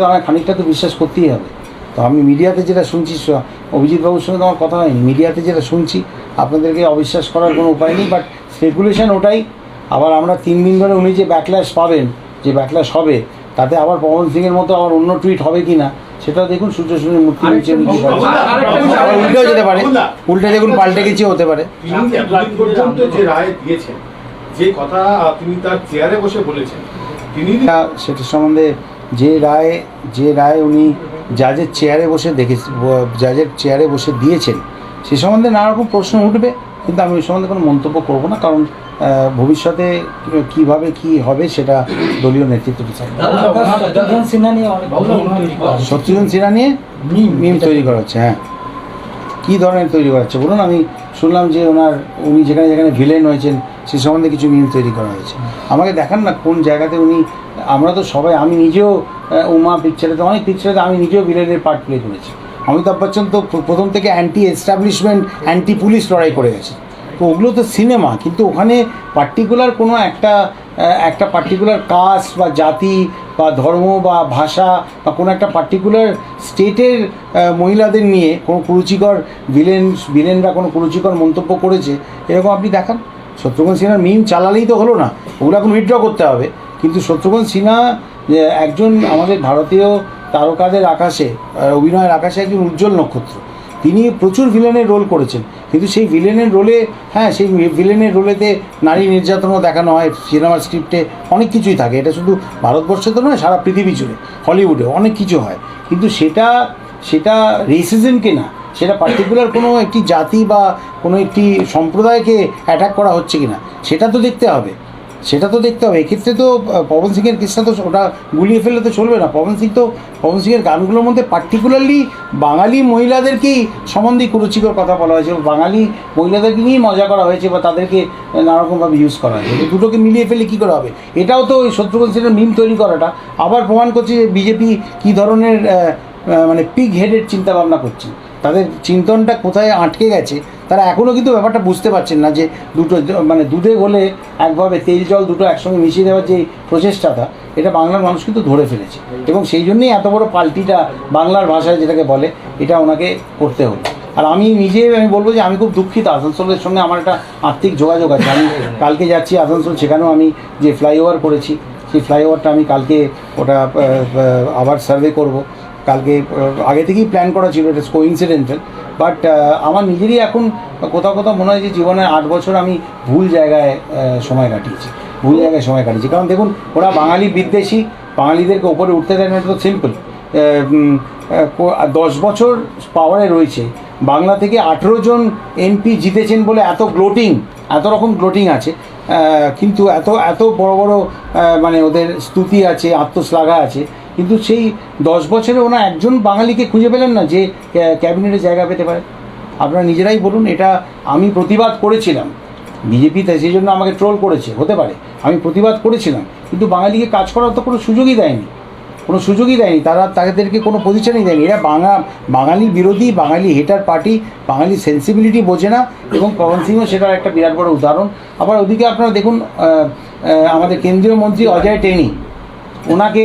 তো আমার খানিকটা তো বিশ্বাস করতেই হবে। তো আমি মিডিয়াতে যেটা শুনছি অভিজিৎ বাবুর সঙ্গে তো আমার কথা হয়নি। মিডিয়াতে যেটা শুনছি আপনাদেরকে অবিশ্বাস করার কোনো উপায় নেই বাট স্পেকুলেশন ওটাই। আবার আমরা তিন দিন ধরে উনি যে ব্যাকল্যাশ পাবেন যে ব্যাকল্যাশ হবে তাতে আবার পবন সিংয়ের মতো আবার অন্য টুইট হবে কি না সেটা দেখুন সূর্য সূর্যের মূর্তি নিচে উল্টেও যেতে পারে। উল্টে দেখুন পাল্টে গেছে হতে পারে। পর্যন্ত যে রায় দিয়েছেন যে কথা তিনি তার চেয়ারে বসে বলেছেন তিনি সেটা সম্বন্ধে যে রায় যে রায় উনি জাজের চেয়ারে বসে দেখে জাজের চেয়ারে বসে দিয়েছেন সে সম্বন্ধে নানা রকম প্রশ্ন উঠবে কিন্তু আমি ওই সম্বন্ধে কোনো মন্তব্য করব না কারণ ভবিষ্যতে কীভাবে কি হবে সেটা দলীয় নেতৃত্ব। শত্রুঘ্ন সিনহা নিয়ে মিম। তৈরি করা হচ্ছে হ্যাঁ। কী ধরনের তৈরি করা হচ্ছে? বলুন আমি শুনলাম যে ওনার উনি যেখানে যেখানে ভিলেন হয়েছেন সে সম্বন্ধে কিছু মিম তৈরি করা হয়েছে। আমাকে দেখান না কোন জায়গাতে উনি, আমরা তো সবাই, আমি নিজেও উমা পিকচারে তো অনেক পিকচারে আমি নিজেও ভিলেনের পার্ট প্লে করেছি। অমিতাভ বচ্চন তো প্র- প্রথম থেকে অ্যান্টি এস্টাবলিশমেন্ট অ্যান্টি পুলিশ লড়াই করে গেছে। তো ওগুলো তো সিনেমা কিন্তু ওখানে পার্টিকুলার কোনো একটা একটা পার্টিকুলার কাস্ট বা জাতি বা ধর্ম বা ভাষা বা কোনো একটা পার্টিকুলার স্টেটের মহিলাদের নিয়ে কোনো কুরুচিকর ভিলেন ভিলেনরা কোনো কুরুচিকর মন্তব্য করেছে, এরকম আপনি দেখান। শত্রুঘ্ন সিনহার মিম চালালেই তো হলো না। ওগুলো এখন উইথড্র করতে হবে। কিন্তু শত্রুঘ্ন সিনহা একজন আমাদের ভারতীয় তারকাদের আকাশে অভিনয়ের আকাশে একজন উজ্জ্বল নক্ষত্র। তিনি প্রচুর ভিলেনের রোল করেছেন। কিন্তু সেই ভিলেনের রোলে হ্যাঁ সেই ভিলেনের রোলেতে নারী নির্যাতনও দেখানো হয় সিনেমার স্ক্রিপ্টে অনেক কিছুই থাকে। এটা শুধু ভারতবর্ষে তো নয়, সারা পৃথিবী জুড়ে হলিউডে অনেক কিছু হয়। কিন্তু সেটা সেটা রেসিজমকে না সেটা পার্টিকুলার কোনো একটি জাতি বা কোনো একটি সম্প্রদায়কে অ্যাটাক করা হচ্ছে কি না সেটা তো দেখতে হবে। সেটা তো দেখতে হবে। এক্ষেত্রে তো পবন সিংয়ের কেসটা তো ওটা গুলিয়ে ফেললে তো চলবে না। পবন সিং তো, পবন সিংয়ের গানগুলোর মধ্যে পার্টিকুলারলি বাঙালি মহিলাদেরকেই সম্বন্ধে কুরুচিকর কথা বলা হয়েছে বাঙালি মহিলাদেরকে নিয়েই মজা করা হয়েছে বা তাদেরকে নানারকমভাবে ইউজ করা হয়েছে। দুটোকে মিলিয়ে ফেলে কী করা হবে? এটাও তো ওই শত্রুঘ্ন সিংয়ের মিম তৈরি করাটা। আবার প্রমাণ করছে যে বিজেপি কী ধরনের মানে পিগ হেডেড চিন্তা ভাবনা করছে। তাদের চিন্তনটা কোথায় আটকে গেছে, তারা এখনও কিন্তু ব্যাপারটা বুঝতে পারছেন না যে দুটো মানে দুধে গলে একভাবে তেল জল দুটো একসঙ্গে মিশিয়ে দেওয়ার যে প্রচেষ্টাটা, এটা বাংলার মানুষ কিন্তু ধরে ফেলেছে। এবং সেই জন্যই এত বড় পাল্টিটা বাংলার ভাষায় যেটাকে বলে, এটা ওনাকে করতে হলো। আর আমি নিজে আমি বলব যে আমি খুব দুঃখিত আসানসোলের সঙ্গে আমার একটা আর্থিক যোগাযোগ আছে। আমি কালকে যাচ্ছি আসানসোল, সেখানেও আমি যে ফ্লাইওভার করেছি, সেই ফ্লাইওভারটা আমি কালকে ওটা আবার সার্ভে করব। কালকে আগে থেকেই প্ল্যান করা ছিল এটা কোইন্সিডেন্টাল বাট আমার নিজেরই এখন কোথাও কোথাও মনে হয় যে জীবনের আট বছর আমি ভুল জায়গায় সময় কাটিয়েছি, ভুল জায়গায় সময় কাটিয়েছি। কারণ দেখুন, ওরা বাঙালি বিদ্বেষী, বাঙালিদেরকে ওপরে উঠতে দেয় না, এটা তো সিম্পল দশ বছর পাওয়ারে রয়েছে। বাংলা থেকে আঠেরো জন এমপি জিতেছেন বলে এত গ্লোটিং এত রকম গ্লোটিং আছে। কিন্তু এত এত বড় বড় মানে ওদের স্তুতি আছে, আত্মশ্লাঘা আছে। কিন্তু সেই দশ বছরে ওনা একজন বাঙালিকে খুঁজে পেলেন না যে ক্যাবিনেটে জায়গা পেতে পারে। আপনারা নিজেরাই বলুন, এটা আমি প্রতিবাদ করেছিলাম। বিজেপি তাই সেই জন্য আমাকে ট্রোল করেছে, হতে পারে। আমি প্রতিবাদ করেছিলাম, কিন্তু বাঙালিকে কাজ করার তো কোনো সুযোগই দেয়নি। কোনো সুযোগই দেয়নি, তারা তাদেরকে কোনো পজিশনই দেয়নি। এরা বাঙা, বাঙালি বিরোধী, বাঙালি হেটার পার্টি বাঙালি সেন্সিবিলিটি বোঝে না, এবং পবন সিংও সেটার একটা বিরাট বড় উদাহরণ। আবার ওদিকে আপনারা দেখুন আমাদের কেন্দ্রীয় মন্ত্রী অজয় টেনি, ওনাকে